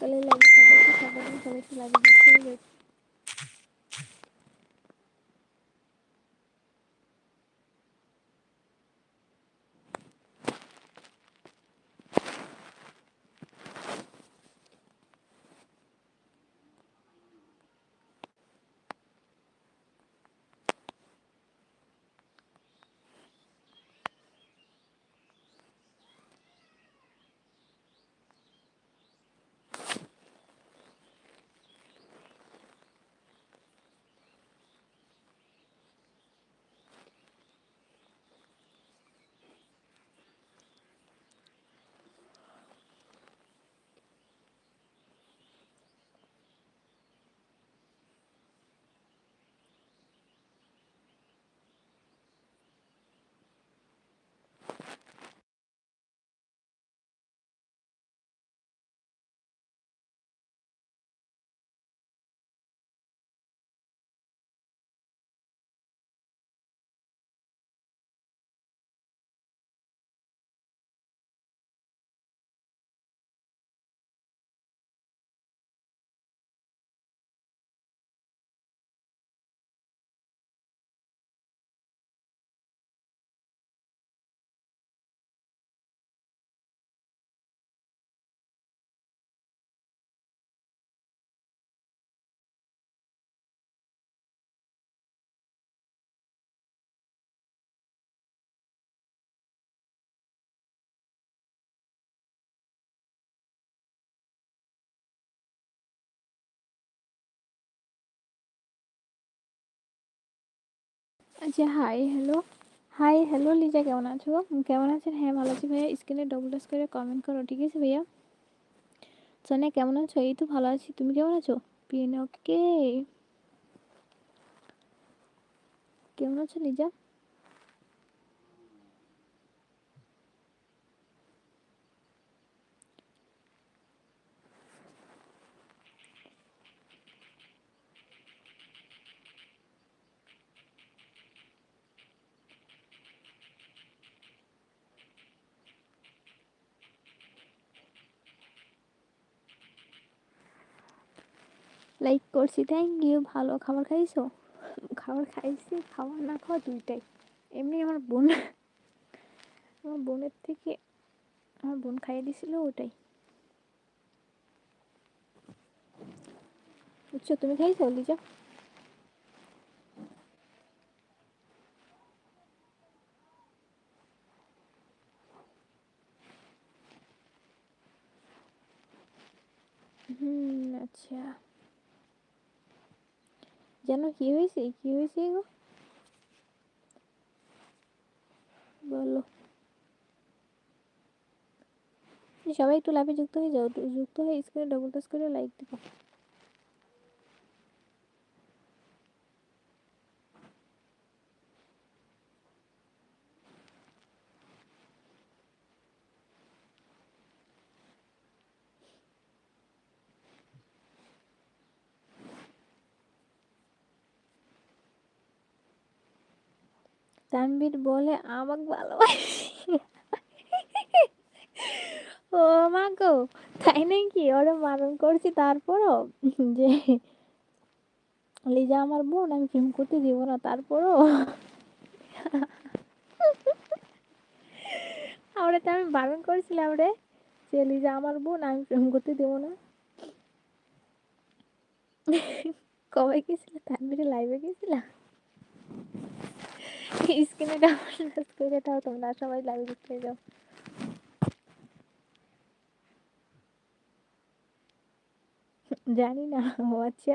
Kalın like, subscribe, comment, comment, like. আচ্ছা hi hello hi hello Liza কেমন আছো? কেমন আছেন? হ্যাঁ ভালো আছি ভাইয়া। স্ক্রিনে ডবল টাচ করে কমেন্ট করো, ঠিক আছে ভাইয়া? সোনিয়া, কেমন আছো? এই তো ভালো আছি। তুমি কেমন আছো? পিন ওকে কেমন আছো লিজা লাইক করছি। থ্যাংক ইউ ভালো খাবার খাইছো? খাবার খাইছি, খাবার না খাওয়া দুইটাই। এমনি আমার বোন, আমার বোনের থেকে আমার বোন খাইয়ে দিছিল ওটাই। বুঝছ, তুমি খাইছো, লিজা? হুম আচ্ছা। যেন কি হয়েছে কি হয়েছে গো বলো সবাই একটু লাইভে যুক্ত হয়ে যাও যুক্ত হয়ে স্ক্রিনে ডবল টাচ করে লাইক দিবো তানবীর বলে, আমাকে ভালোবাসি। ও মা গো, তাই নাকি? ওরা মারণ করছি। তারপরও যে লিজা আমার বোন, আমি প্রেম করতে দিব না। তারপরও আমরা তো আমি বারণ করেছিলাম রে যে লিজা আমার বোন, আমি প্রেম করতে দেবো না। কবে গেছিল? তানবীরে লাইভে গেছিলাম স্ক্রিনে ডাউন করে দাও তোমরা সবাই লাইভ দেখতে যাও। জানি না ও আচ্ছা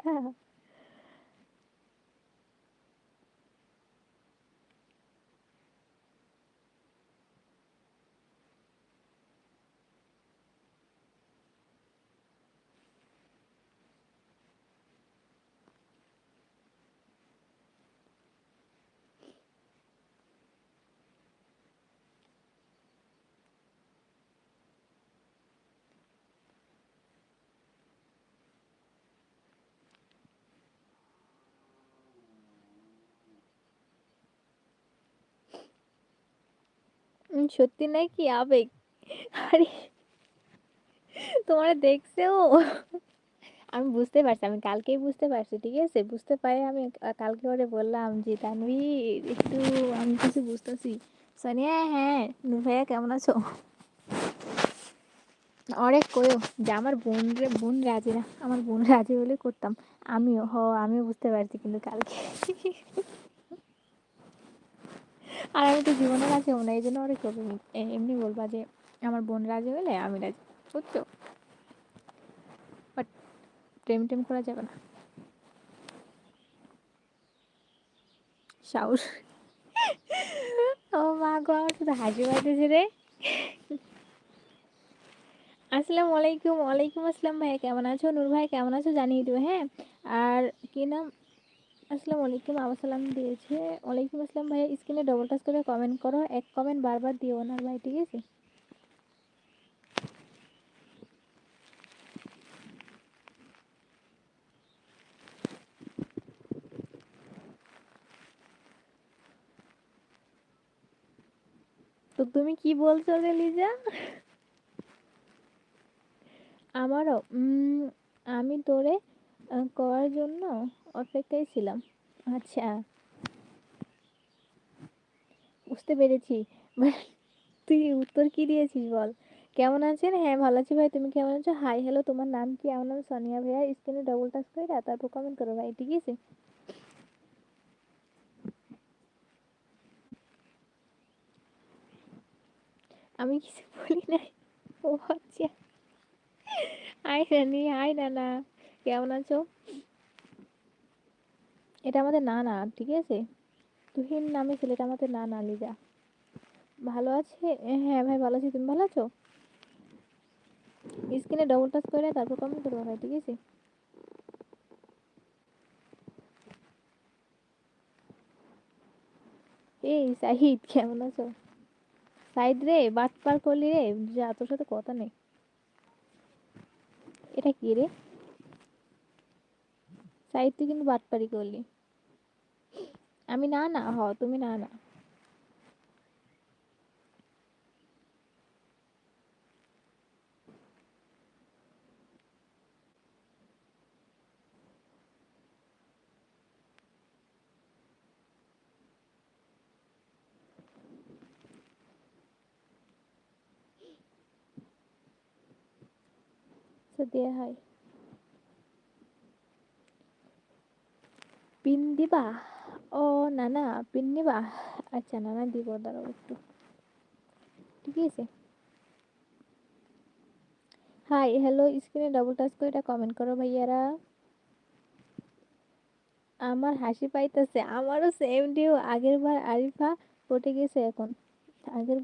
সত্যি নাকি আবেগ? আরে, তোমার দেখছে ও আমি বুঝতে পারছি, আমি কালকেই বুঝতে পারছি, ঠিক আছে? বুঝতে পারে আমি কালকে ওরে বললাম যে, তানভীর, একটু আমি কিছু বুঝতেছি। সোনিয়া হ্যাঁ নু ভাইয়া কেমন আছো? অনেক কয়ো, যে আমার বোন বোন রাজি না, আমার বোন রাজি হলে করতাম। আমিও, হ, আমিও বুঝতে পারছি কিন্তু কালকে। আর আমি তো জীবনে রাজি হব না, এই জন্য ওরে করব এমনি বলবা যে আমার বোন রাজি হলে আমি রাজি, বুঝছ? বাট প্রেম টেম করা যাবে না। সাউর ও মা গো, আমার শুধু হাসি পাইতেছে রে। আসসালামু আলাইকুম, ওয়ালাইকুম আসসালাম ভাইয়া, কেমন আছো? নূর ভাই, কেমন আছো জানিয়ে দিও হ্যাঁ? আর কি নাম? আসসালামু আলাইকুম আবার সালাম দিয়েছে। ওয়ালাইকুম আসসালাম ভাইয়া, স্ক্রিনে ডবল টাচ করে কমেন্ট করো, এক কমেন্ট বারবার দিও না ভাই, ঠিক আছে? তো তুমি কি বলছো রে লিজা? আমারও আমি তোরে করার জন্য অপেক্ষায় ছিলাম। আচ্ছা। বুঝতে পেরেছি। তুই উত্তর কি দিয়েছিস বল? কেমন আছেন? হ্যাঁ ভালো আছি ভাই। তুমি কেমন আছো? হাই হ্যালো তোমার নাম কি? আমার নাম সোনিয়া ভাইয়া। স্ক্রিনে ডবল টাচ করে তারপর কমেন্ট করো ভাই, ঠিক আছে? আমি কিছু বলি নাই। ও আচ্ছা। হাই রানি হাই নানা কেমন আছো? এটা আমাদের না না ঠিক আছে? তুহিন নামে ছেলেটা আমাদের না না লিজা। ভালো আছে? হ্যাঁ ভাই, ভালো আছি। তুমি ভালো আছো? স্ক্রিনে ডবল টাচ করে তারপর কমেন্ট করব ভাই, ঠিক আছে? এই সাহিদ, কেমন আছো? সাইদ রে বাট পার করলি রে? যা, তোর সাথে কথা নেই। এটা কি রে? সাইদ তুই কিন্তু বাটপারি করলি আমি না না হ তুমি না না দেয়া হয় পিন দিবা ও না না পিন নিবা আচ্ছা না না দিব, দাঁড়াও একটু। ঠিক আছে? হাই হ্যালো স্ক্রিনে ডাবল টাচ করে এটা কমেন্ট করো ভাইয়ারা। আমার হাসি পাইতেছে, আমারও সেম ডিউ আগের বার আরিফা পটে গেছে এখন। আগের